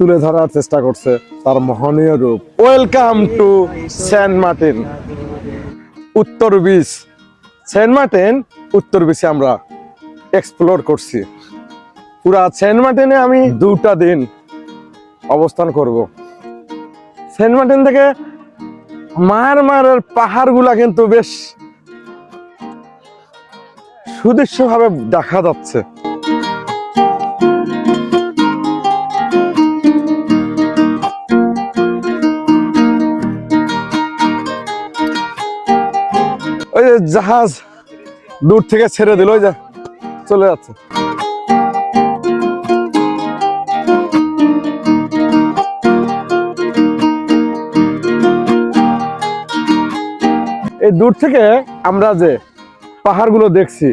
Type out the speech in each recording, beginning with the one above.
তুলে ধরার চেষ্টা করছে তার মোহনীয় রূপ। ওয়েলকাম টু সেন্ট মার্টিন উত্তর বিচ। সেন্ট মার্টিন উত্তর বিচে আমরা এক্সপ্লোর করছি। পুরা সেন্ট মার্টিনে আমি দুটা দিন অবস্থান করব। সেন্ট মার্টিন থেকে মার মারের পাহাড়গুলা কিন্তু বেশ সুদৃশ্য ভাবে দেখা যাচ্ছে। জাহাজ দূর থেকে ছেড়ে দিল যে চলে যাচ্ছে। এই দূর থেকে আমরা যে পাহাড়গুলো দেখছি,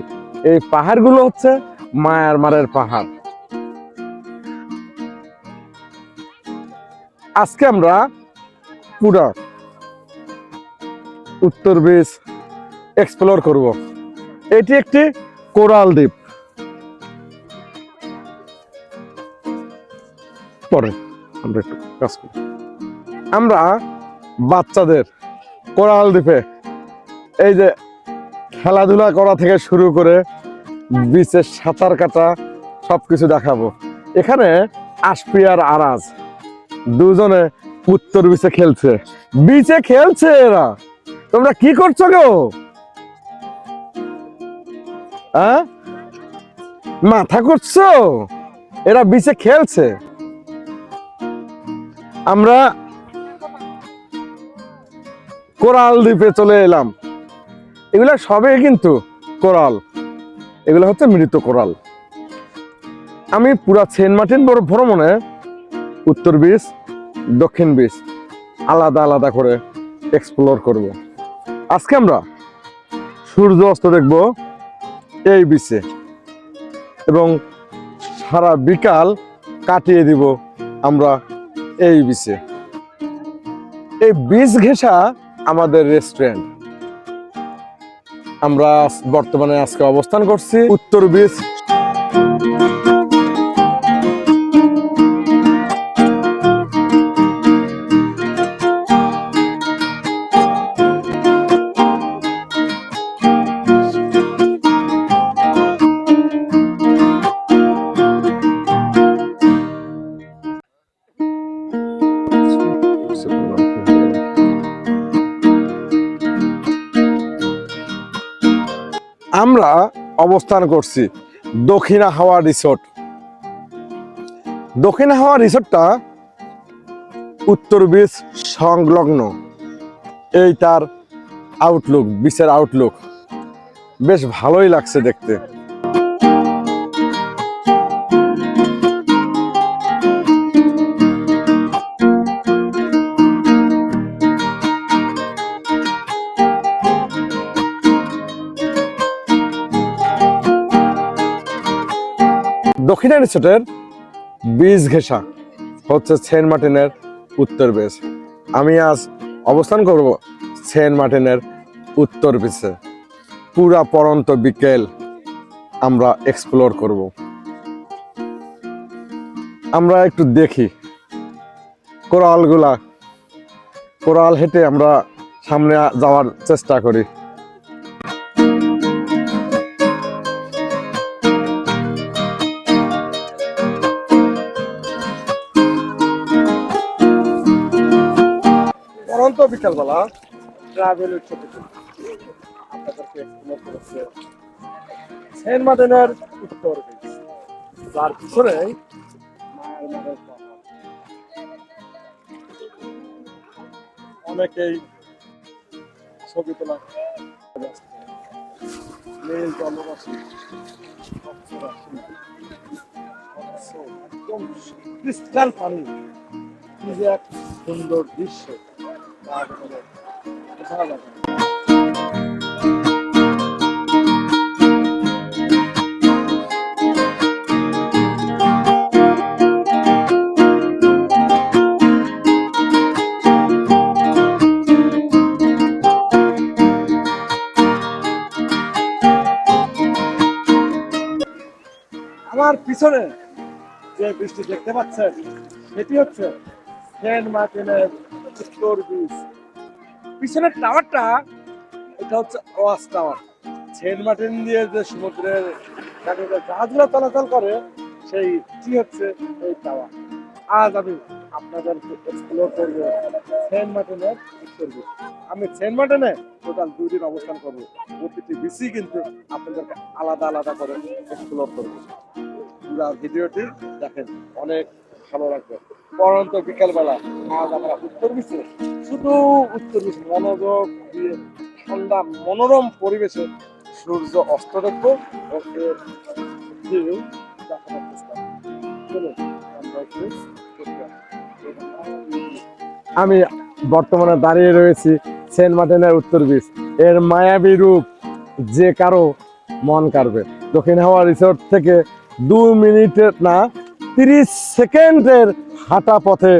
এই পাহাড়গুলো হচ্ছে মায়ারমারের পাহাড়। আজকে আমরা পুরা উত্তর বিচ এক্সপ্লোর করব। এটি একটি কোরাল দ্বীপ। পরে আমরা একটু কাজ করি। আমরা বাচ্চাদের কোরাল দ্বীপে এই যে খেলাধুলা করা থেকে শুরু করে বিচে সাঁতার কাটা সবকিছু দেখাবো। এখানে আশপি আর আরাজ দুজনে উত্তর বিচে খেলছে। বিচে খেলছে এরা। তোমরা কি করছ গো? হ্যাঁ মাথা করছ এরা বিচে খেলছে। আমরা কোরাল দ্বীপে চলে এলাম। এগুলা সবে কিন্তু কোরাল। এগুলো হচ্ছে মৃত কোরাল। আমি পুরা সেন্ট মার্টিন বড় ভ্রমণে উত্তর বিচ, দক্ষিণ বিচ আলাদা আলাদা করে এক্সপ্লোর করব। আজকে আমরা সূর্য অস্ত দেখব। এই বিচে এবং সারা বিকাল কাটিয়ে দিব আমরা এই বিচে এই বীজ ঘেঁষা আমাদের রেস্টুরেন্ট আমরা বর্তমানে আজকে অবস্থান করছি উত্তর বীজ। অবস্থান করছি, দক্ষিণা হাওয়া রিসোর্ট। দক্ষিণা হাওয়া রিসোর্টটা উত্তর বিচ সংলগ্ন। এই তার আউটলুক বিচের আউটলুক বেশ ভালোই লাগছে দেখতে। দক্ষিণা রিসোর্টের বীজ ঘেঁষা হচ্ছে সেন্ট মার্টিনের উত্তর বেস আমি আজ অবস্থান করব সেন্ট মার্টিনের উত্তর বিচে পুরা পরন্ত বিকেল আমরা এক্সপ্লোর করব। আমরা একটু দেখি কোরালগুলা। কোরাল হেঁটে আমরা সামনে যাওয়ার চেষ্টা করি। পরন্ত বিকালবেলা ট্রাভেল আপনাদেরকে এক্সপ্লোর করেছে সেন্ট মার্টিনের উত্তর বিচ যার পিছনে মায়ানমারের পাহাড়। অনেকেই ছবি তোলা ব্যস্ত। নীল জলরাশি স্বচ্ছরাশি, স্বচ্ছ, একদম ক্রিস্টাল পানি কি যে এক সুন্দর দৃশ্য আমার পিছনে যে বৃষ্টি দেখতে পাচ্ছেন সেটি হচ্ছে সেন্ট মার্টিনের পিছনের টাওয়ারটা এটা হচ্ছে ওয়াচ টাওয়ার সেন্ট মার্টিন দিয়ে যে সমুদ্রের জাহাজগুলো চলাচল করে, সেই কি হচ্ছে? এই টাওয়ার আজ আমি আপনাদেরকে এক্সপ্লোর করব সেন্ট মার্টিনের বিচ আমি সেন্ট মার্টিনে টোটাল দুই দিন অবস্থান করব। প্রতিটি বিচই কিন্তু আপনাদেরকে আলাদা আলাদা করে এক্সপ্লোর করব। পুরো ভিডিওটি দেখেন, অনেক ভালো লাগবে। পরন্ত বিকালবেলা আজ আমরা উত্তর বিচে শুধু উত্তর বিচ মনোযোগ দিয়ে ঠান্ডা, মনোরম পরিবেশে সূর্য অস্ত দেখব করব। আমি বর্তমানে দাঁড়িয়ে রয়েছি সেন্ট মার্টিনের উত্তর বিচ এর মায়াবী রূপ যে কারও মন কাড়বে। দক্ষিণ হাওয়া রিসোর্ট থেকে দু মিনিটের না, তিরিশ সেকেন্ডের হাঁটা পথে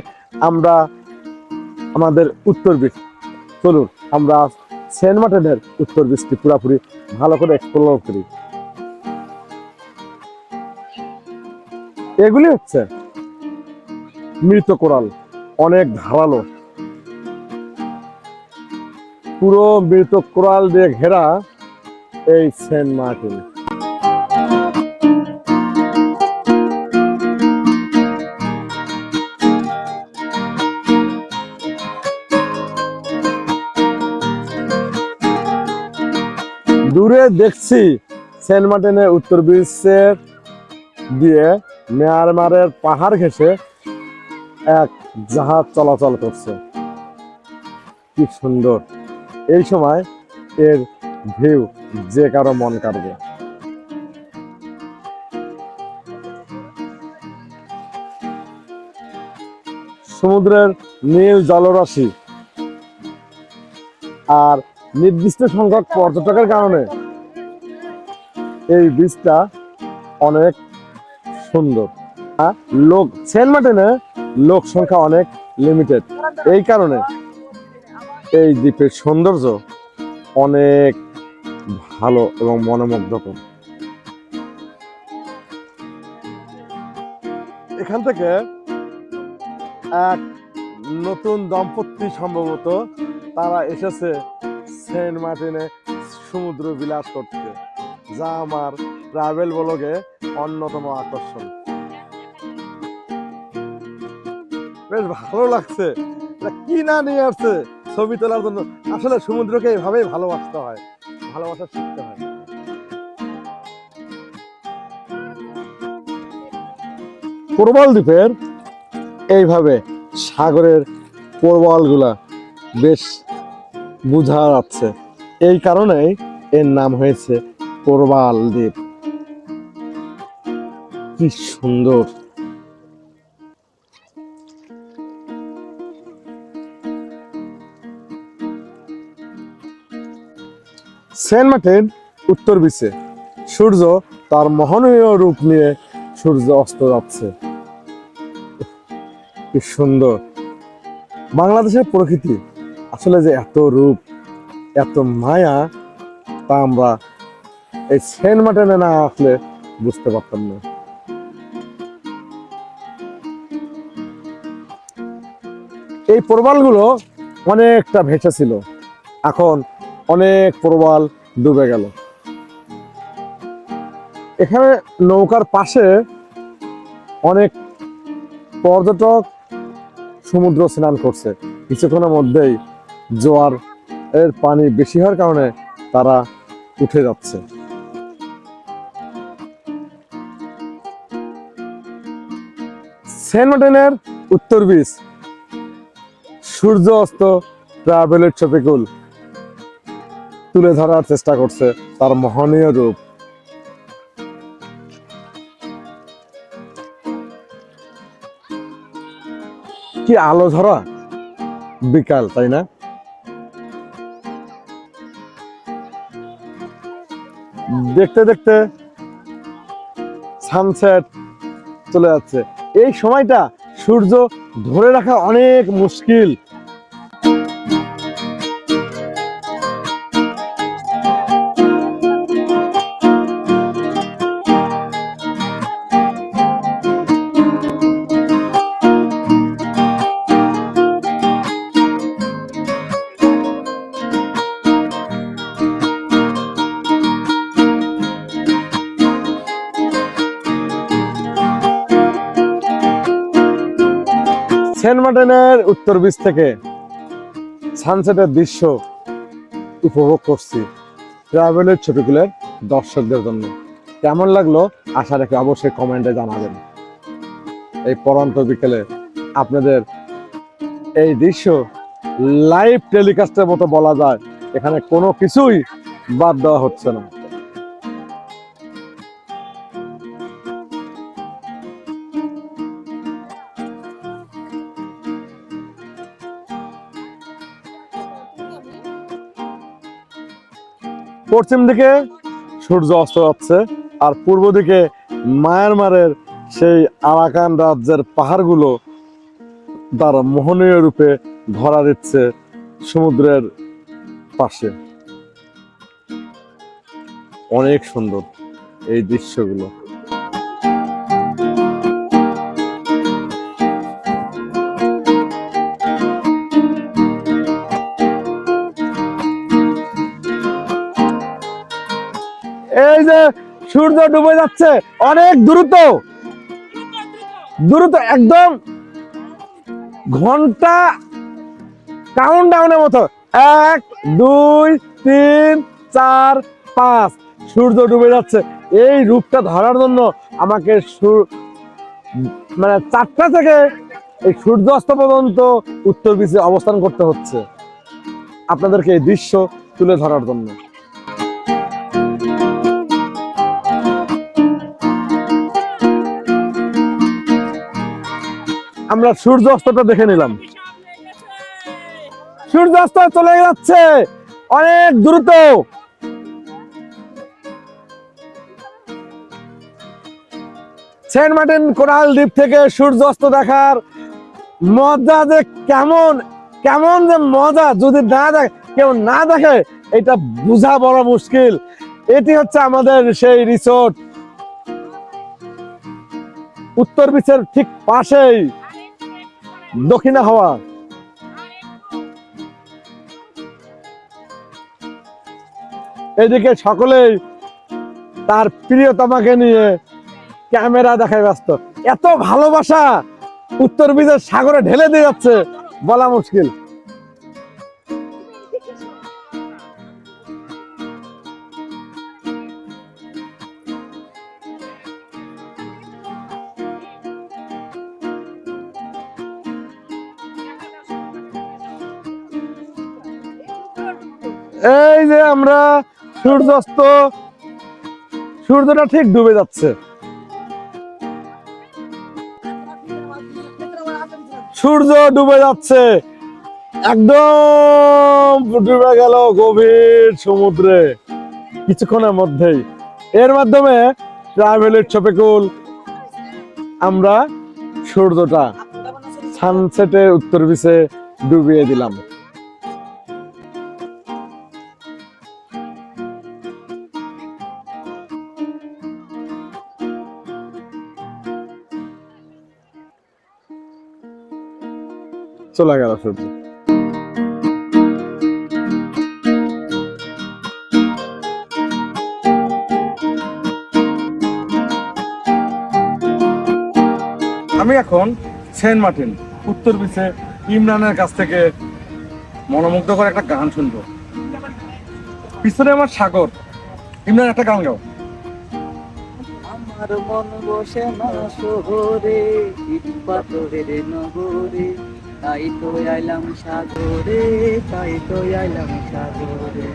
আমরা আমাদের উত্তর বিচ। চলুন, আমরা সেন্ট মার্টিনের উত্তর বিচটি পুরোপুরি ভালো করে এক্সপ্লোর করি। এগুলি হচ্ছে মৃত কোরাল, অনেক ধারালো। পুরো মৃত কোরাল দিয়ে ঘেরা এই সেন্ট মার্টিন। দূরে দেখছি সেন্ট মার্টিনের উত্তর বিচের দিয়ে মিয়ানমারের পাহাড় ঘেঁষে এক জাহাজ চলাচল করছে। কি সুন্দর। এই সময় এর ভিউ যে কারও মন কাড়বে। সমুদ্রের নীল জলরাশি আর নির্দিষ্ট সংখ্যক পর্যটকের কারণে এই বীজটা অনেক সুন্দর। লোক, সেন্ট মার্টিনে লোক সংখ্যা অনেক লিমিটেড এই কারণে এই দ্বীপের সৌন্দর্য অনেক ভালো এবং মনোমুগ্ধকর। এখান থেকে এক নতুন দম্পতি সম্ভবত তারা এসেছে সেন্ট মার্টিনে সমুদ্র বিলাস করতে, যা আমার ট্রাভেল ব্লগে অন্যতম আকর্ষণ। বেশ ভালো লাগছে। কি না নিয়ে আসছে ছবি তোলার জন্য? আসলে সমুদ্রকে এভাবেই ভালোবাসতে হয়, ভালোবাসা শিখতে হয়। প্রবাল দ্বীপের এইভাবে সাগরের প্রবালগুলা বেশ বোঝা যাচ্ছে। এই কারণেই এর নাম হয়েছে প্রবাল দ্বীপ। কি সুন্দর। সেন্ট মার্টিন উত্তর বিচে সূর্য তার মহনীয় রূপ নিয়ে সূর্য অস্ত যাচ্ছে। কি সুন্দর। বাংলাদেশের প্রকৃতি আসলে যে এত রূপ, এত মায়া, তা আমরা এই সেন্ট মার্টিনে না আসলে বুঝতে পারতাম না। এই প্রবালগুলো অনেকটা ভেসে ছিল। এখন অনেক প্রবাল ডুবে গেল। এখানে নৌকার পাশে অনেক পর্যটক সমুদ্র স্নান করছে। কিছুক্ষণের মধ্যেই জোয়ার এর পানি বেশি হওয়ার কারণে তারা উঠে যাচ্ছে। উত্তর বিচ সূর্য অস্ত ট্রাভেলের ছবিকুল তুলে ধরার চেষ্টা করছে তার মহনীয় রূপ। কি আলো ধরা? বিকাল, তাই না? দেখতে দেখতে সানসেট চলে যাচ্ছে। এই সময়টা সূর্য ধরে রাখা অনেক মুশকিল। মার্টিনের উত্তর বিচ থেকে সানসেটের দৃশ্য উপভোগ করছি ট্রাভেলের ছবিগুলোর দর্শকদের জন্য। কেমন লাগল? আশা রেখে অবশ্যই কমেন্টে জানাবেন। এই পরন্ত বিকেলে আপনাদের এই দৃশ্য লাইভ টেলিকাস্টের মতো বলা যায়। এখানে কোনো কিছুই বাদ দেওয়া হচ্ছে না। পশ্চিম দিকে সূর্য অস্ত যাচ্ছে আর পূর্ব দিকে মায়ানমারের সেই আরাকান রাজ্যের পাহাড়গুলো তার মোহনীয় রূপে ধরা দিচ্ছে সমুদ্রের পাশে। অনেক সুন্দর এই দৃশ্যগুলো। সূর্য ডুবে যাচ্ছে। অনেক দ্রুত। দ্রুত একদম ঘণ্টা কাউন্ট ডাউনের মতো। এক, দুই, তিন, চার, পাঁচ। সূর্য ডুবে যাচ্ছে। এই রূপটা ধরার জন্য আমাকে মানে চারটা থেকে এই সূর্য অস্ত পর্যন্ত উত্তর বিচে অবস্থান করতে হচ্ছে। আপনাদেরকে এই দৃশ্য তুলে ধরার জন্য। আমরা সূর্য অস্তটা দেখে নিলাম। সূর্য অস্ত চলে যাচ্ছে। অনেক দ্রুত। সেন্ট মার্টিন কোরাল দ্বীপ থেকে সূর্য অস্ত দেখার মজা যে কেমন কেমন যে মজা যদি না দেখে, কেউ না দেখে, এটা বোঝা বড় মুশকিল। এটি হচ্ছে আমাদের সেই রিসোর্ট। উত্তর বিচের ঠিক পাশেই। দক্ষিণা হাওয়া। এদিকে সকলেই তার প্রিয়তমাকে নিয়ে ক্যামেরা দেখায় ব্যস্ত। এত ভালোবাসা উত্তর বিদেশ সাগরে ঢেলে দিয়ে যাচ্ছে, বলা মুশকিল। এই যে আমরা সূর্যাস্ত, সূর্যটা ঠিক ডুবে যাচ্ছে। সূর্য ডুবে যাচ্ছে। একদম ডুবে গেল গভীর সমুদ্রে। কিছুক্ষণের মধ্যেই। এর মাধ্যমে ট্রাভেলের ছপেকুল আমরা সূর্যটা সানসেটের উত্তর বিচে ডুবিয়ে দিলাম। চলে গেল সূর্য আমি এখন সেন্ট মার্টিন, উত্তর বিচে ইমরানের কাছ থেকে মনোমুগ্ধকর একটা গান শুনব। পিছনে আমার সাগর, ইমরান একটা গান গাও। আমার মন বসে না শহরে পাথরের নগরে। তাই তো আইলাম সাগরে, তাই তো আইলাম সাগরে।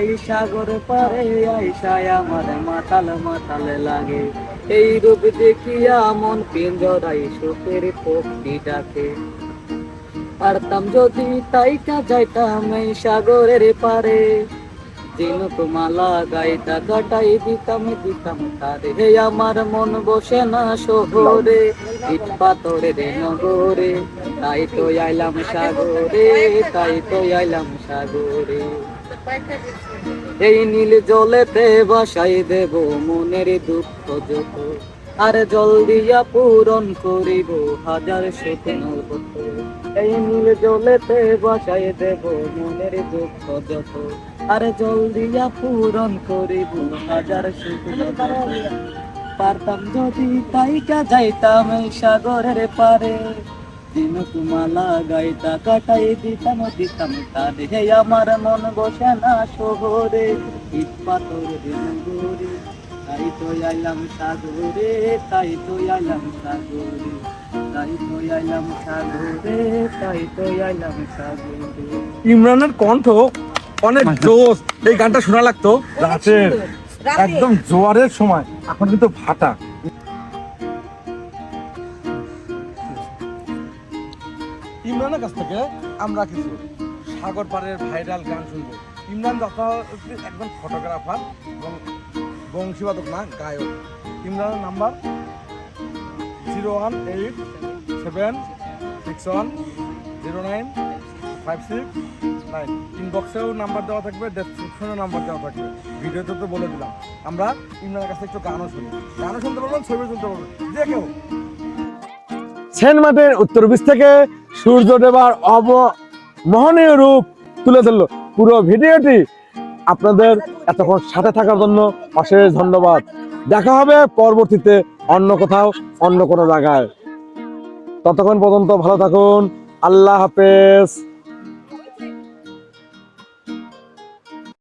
এই সাগর পারে আইসায় আমার মাতাল মাতাল লাগে। এই রূপ দেখিয়া মন পিঞ্জরাই সুখের পক্ষী ডাকে। পারতাম যদি তাইকা যাইতাম এই সাগরের পারে। দিন মালা গাইতা কাটাই দিতাম দিতাম তারে হে আমার মন বসে না শহরে। ইট পাথরের নগরে তাই তো আইলাম সাগরে, তাই তো আইলাম সাগরে এই নীল জলেতে বাসাই দেব মনের দুঃখ যত, আর জল দিয়া পূরণ করিব হাজার স্বপ্ন এই নীল জলেতে বাসাই দেব মনের দুঃখ যত, আর জল দিয়া পূরণ করিব হাজার স্বপ্ন। পারতাম যদি তাইকা যাইতাম এই সাগরের পারে দিন তোমালা গাইতা কাটাই দিতাম দিতাম তারে। হে আমার মন বসে না শহরে ইট পাথরের নগরে তাই তো আইলাম সাগরে তাই তো আইলাম সাগরে। তাই তো আইলাম সাগরে তাই তো আইলাম সাগরে। ইমরানের কণ্ঠ অনেক জোস এই গানটা শোনা লাগতো? রাতের একদম জোয়ারের সময়। এখন কিন্তু ভাটা কাছ থেকে আমরা কিছু সাগর পাড়ের ভাইরাল গান শুনব। ইমরান যথা একজন ফটোগ্রাফার এবং বংশীবাদক না, গায়ক। ইমরানের number zero one eight seven six one zero nine five six nine. ইনবক্সেও number দেওয়া থাকবে, ডেসক্রিপশনেও নাম্বার দেওয়া থাকবে। ভিডিওতে তো বলে দিলাম। আমরা ইমরানের কাছে একটু গানও শুনি। গানও শুনতে পারবেন, ছবি শুনতে পারবেন। যে কেউ মার্টিন উত্তর বিচ থেকে সূর্য দেবার অবমোহনীয় রূপ তুলে ধরলো। পুরো ভিডিওটি আপনাদের এতক্ষণ সাথে থাকার জন্য অশেষ ধন্যবাদ। দেখা হবে পরবর্তীতে অন্য কোথাও, অন্য কোনো জায়গায়। ততক্ষণ পর্যন্ত ভালো থাকুন। আল্লাহ হাফেজ।